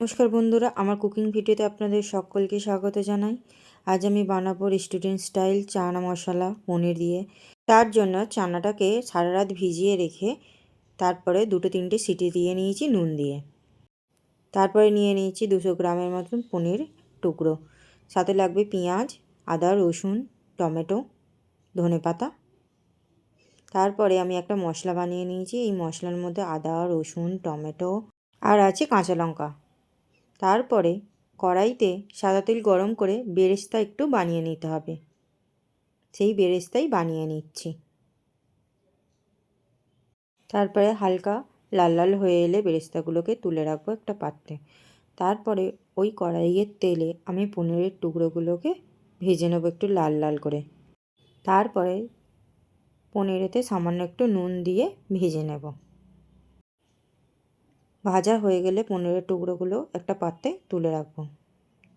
নমস্কার বন্ধুরা, আমার কুকিং ভিডিওতে আপনাদের সকলকে স্বাগত জানাই। আজ আমি বানাবো রেস্টুরেন্ট স্টাইল চানা মশলা পনির দিয়ে। তার জন্য চানাটাকে সারা রাত ভিজিয়ে রেখে তারপরে দুটো তিনটে সিটি দিয়ে নিয়েছি নুন দিয়ে। তারপরে নিয়ে নিয়েছি দুশো গ্রামের মতন পনির টুকরো। সাথে লাগবে পেঁয়াজ, আদা, রসুন, টমেটো, ধনে পাতা। তারপরে আমি একটা মশলা বানিয়ে নিয়েছি। এই মশলার মধ্যে আদা, রসুন, টমেটো আর আছে কাঁচা লঙ্কা। তারপরে কড়াইতে সাদা তেল গরম করে বেরেস্তা একটু বানিয়ে নিতে হবে। সেই বেরেস্তাই বানিয়ে নিচ্ছি। তারপরে হালকা লাল লাল হয়ে এলে বেরেস্তাগুলোকে তুলে রাখব একটা পাত্রে। তারপরে ওই কড়াইয়ের তেলে আমি পনিরের টুকরোগুলোকে ভেজে নেব একটু লাল লাল করে। তারপরে পনিরেতে সামান্য একটু নুন দিয়ে ভেজে নেব। ভাজা হয়ে গেলে পনিরের টুকরোগুলো একটা পাত্রে তুলে রাখব।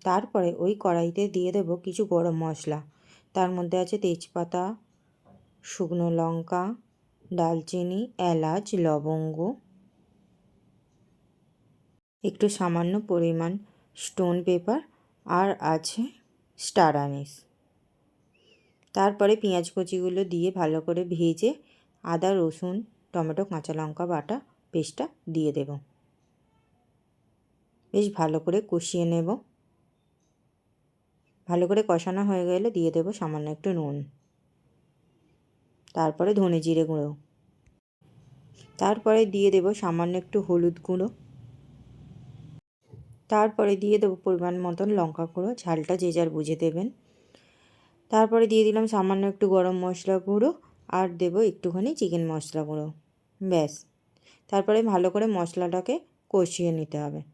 তারপরে ওই কড়াইতে দিয়ে দেব কিছু গরম মশলা। তার মধ্যে আছে তেজপাতা, শুকনো লঙ্কা, ডালচিনি, এলাচ, লবঙ্গ। একটু সামান্য পরিমাণ স্টোন পেপার আর আছে স্টার আনিস। তারপরে পেঁয়াজ কচিগুলো দিয়ে ভালো করে ভেজে আদা, রসুন, টমেটো, কাঁচা লঙ্কা বাটা পেস্টটা দিয়ে দেব। বেশ ভালো করে কষিয়ে নেব। ভালো করে কষানো হয়ে গেলে দিয়ে দেব সামান্য একটু নুন। তারপরে ধনে জিরে গুঁড়ো। তারপরে দিয়ে দেব সামান্য একটু হলুদ গুঁড়ো। তারপরে দিয়ে দেবো পরিমাণ মতন লঙ্কা গুঁড়ো, ঝালটা যে যার বুঝে দেবেন। তারপরে দিয়ে দিলাম সামান্য একটু গরম মশলা গুঁড়ো আর দেবো একটুখানি চিকেন মশলা গুঁড়ো। ব্যাস। তারপরে ভালো করে মশলাটাকে কষিয়ে নিতে হবে।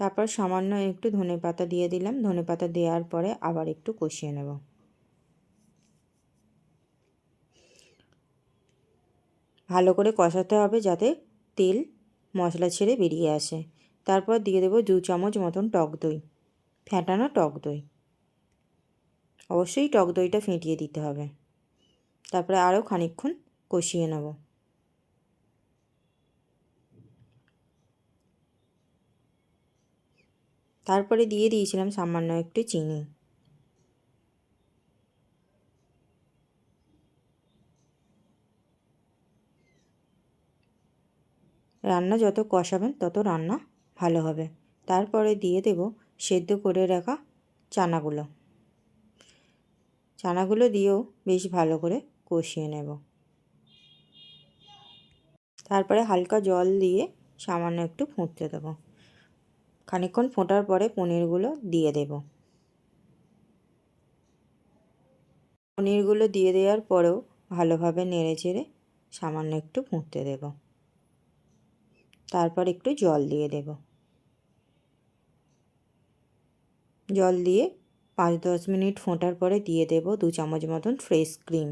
তারপর সামান্য একটু ধনে পাতা দিয়ে দিলাম। ধনে পাতা দেওয়ার পরে আবার একটু কষিয়ে নেব। ভালো করে কষাতে হবে যাতে তেল মশলা ছেড়ে বেরিয়ে আসে। তারপর দিয়ে দেবো দু চামচ মতন টক দই। ফ্যাটানো টক দই। অবশ্যই টক দইটা ফেটিয়ে দিতে হবে। তারপরে আরও খানিকক্ষণ কষিয়ে নেব। তারপরে দিয়ে দিয়েছিলাম সামান্য একটু চিনি। রান্না যত কষাবেন তত রান্না ভালো হবে। তারপরে দিয়ে দেব সেদ্ধ করে রাখা চানাগুলো। চানাগুলো দিয়েও বেশ ভালো করে কষিয়ে নেব। তারপরে হালকা জল দিয়ে সামান্য একটু ফুটতে দেবো। খানিকক্ষণ ফোটার পরে পনিরগুলো দিয়ে দেব। পনিরগুলো দিয়ে দেওয়ার পরেও ভালোভাবে নেড়ে চেড়ে সামান্য একটু ফুটতে দেব। তারপর একটু জল দিয়ে দেব। জল দিয়ে পাঁচ দশ মিনিট ফোটার পরে দিয়ে দেব দু চামচ মতন ফ্রেশ ক্রিম।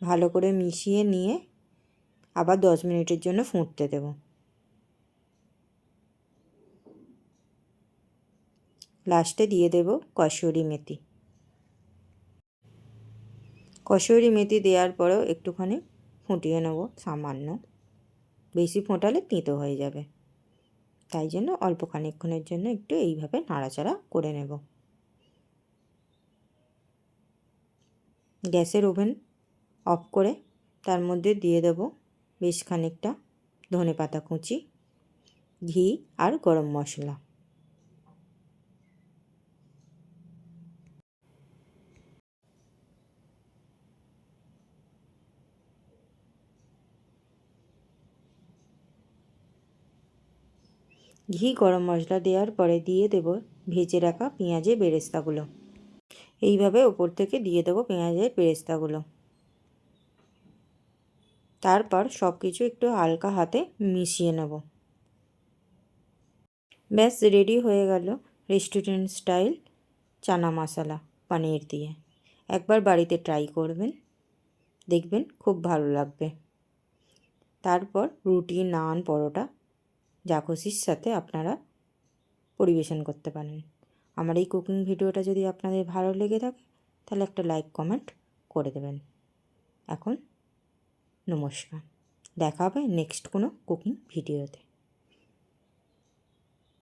ভালো করে মিশিয়ে নিয়ে আবার দশ মিনিটের জন্য ফুটতে দেব। লাস্টে দিয়ে দেব কসুরি মেথি। কসুরি মেথি দেওয়ার পরেও একটুখানি ফুটিয়ে নেব সামান্য। বেশি ফোটালে তিঁতো হয়ে যাবে। তাই জন্য অল্প খানিকক্ষণের জন্য একটু এইভাবে নাড়াচাড়া করে নেব। গ্যাসের ওভেন অফ করে তার মধ্যে দিয়ে দেব বেশ খানিকটা ধনে পাতা কুচি, ঘি আর গরম মশলা। ঘি গরম মশলা দেওয়ার পরে দিয়ে দেব ভেজে রাখা পেঁয়াজের বেরেস্তাগুলো। এইভাবে ওপর থেকে দিয়ে দেবো পেঁয়াজের বেরেস্তাগুলো। তারপর সব কিছু একটু হালকা হাতে মিশিয়ে নেব। ব্যাস, রেডি হয়ে গেল রেস্টুরেন্ট স্টাইল চানা মশলা পানির দিয়ে। একবার বাড়িতে ট্রাই করবেন, দেখবেন খুব ভালো লাগবে। তারপর রুটি, নান, পরোটা খুশির সাথে আপনারা পরিবেশন করতে পারেন। আমার এই কুকিং ভিডিওটা যদি আপনাদের ভালো লেগে থাকে, তাহলে একটা লাইক, কমেন্ট করে দেবেন। এখন নমস্কার। দেখা হবে নেক্সট কোনো কুকিং ভিডিওতে